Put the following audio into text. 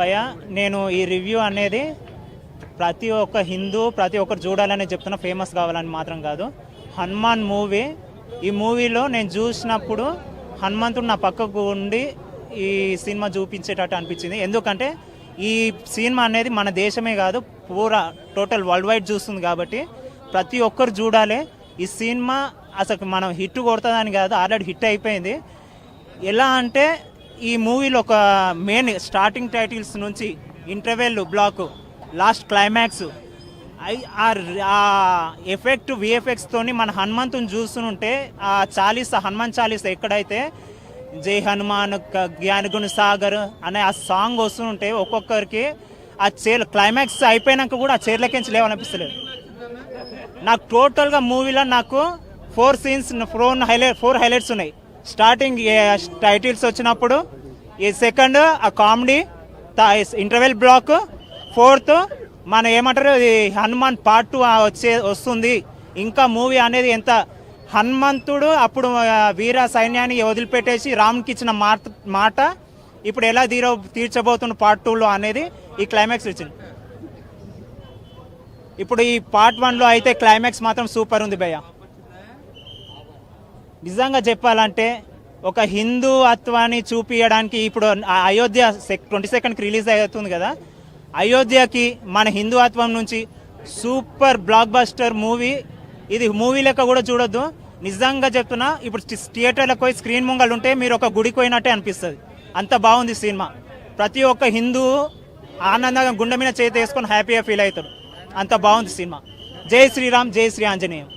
భయ నేను ఈ రివ్యూ అనేది ప్రతి ఒక్క హిందూ ప్రతి ఒక్కరు చూడాలని చెప్తున్నా ఫేమస్ కావాలని మాత్రం కాదు. హనుమాన్ మూవీ ఈ మూవీలో నేను చూసినప్పుడు హనుమంతుడు నా పక్కకు ఉండి ఈ సినిమా చూపించేటట్టు అనిపించింది. ఎందుకంటే ఈ సినిమా అనేది మన దేశమే కాదు పూరా టోటల్ వరల్డ్ వైడ్ చూస్తుంది కాబట్టి ప్రతి ఒక్కరు చూడాలి. ఈ సినిమా అసలు మనం హిట్ కొడుతుందని కాదు ఆల్రెడీ హిట్ అయిపోయింది. ఎలా అంటే ఈ మూవీలో ఒక మెయిన్ స్టార్టింగ్ టైటిల్స్ నుంచి ఇంటర్వెల్ బ్లాక్ లాస్ట్ క్లైమాక్స్ ఐ- ఆ- ఆ ఎఫెక్ట్ విఎఫ్ఎక్స్ తోని మన హనుమంతుని చూస్తుంటే ఆ చాలీస హనుమాన్ చాలీస ఎక్కడైతే జై హనుమాన్ క- జ్ఞానగుణ సాగర్ అనే ఆ సాంగ్ వస్తుంటే ఒక్కొక్కరికి ఆ చీర క్లైమాక్స్ అయిపోయినాక కూడా ఆ చీరలకించి లేవనిపిస్తలేదు. నాకు టోటల్గా మూవీలో నాకు four scenes four highlight four highlights ఉన్నాయి. స్టార్టింగ్ టైటిల్స్ వచ్చినప్పుడు ఈ సెకండ్ ఆ కామెడీ ఇంటర్వెల్ బ్లాక్ ఫోర్త్ మన ఏమంటారు ఈ హనుమాన్ పార్ట్ టూ వచ్చే వస్తుంది. ఇంకా మూవీ అనేది ఎంత హనుమంతుడు అప్పుడు వీర సైన్యాన్ని వదిలిపెట్టేసి రామునికి ఇచ్చిన మాట మాట ఇప్పుడు ఎలా తీరో తీర్చబోతున్న పార్ట్ టూలో అనేది ఈ క్లైమాక్స్ వచ్చింది. ఇప్పుడు ఈ పార్ట్ వన్లో అయితే క్లైమాక్స్ మాత్రం సూపర్ ఉంది భయ్యా. నిజంగా చెప్పాలంటే ఒక హిందూత్వాన్ని చూపించడానికి ఇప్పుడు అయోధ్య సెక్ ట్వంటీ సెకండ్కి రిలీజ్ అవుతుంది కదా. అయోధ్యకి మన హిందూత్వం నుంచి సూపర్ బ్లాక్ బస్టర్ మూవీ ఇది మూవీ లెక్క కూడా చూడొద్దు. నిజంగా చెప్తున్నా ఇప్పుడు థియేటర్లకు పోయి స్క్రీన్ ముంగలు ఉంటే మీరు ఒక గుడికి పోయినట్టే అనిపిస్తుంది. అంత బాగుంది సినిమా. ప్రతి ఒక్క హిందూ ఆనందంగా గుండె మీద చేతి వేసుకొని హ్యాపీగా ఫీల్ అవుతాడు అంత బాగుంది సినిమా. జై శ్రీరామ్ జై శ్రీ ఆంజనేయం.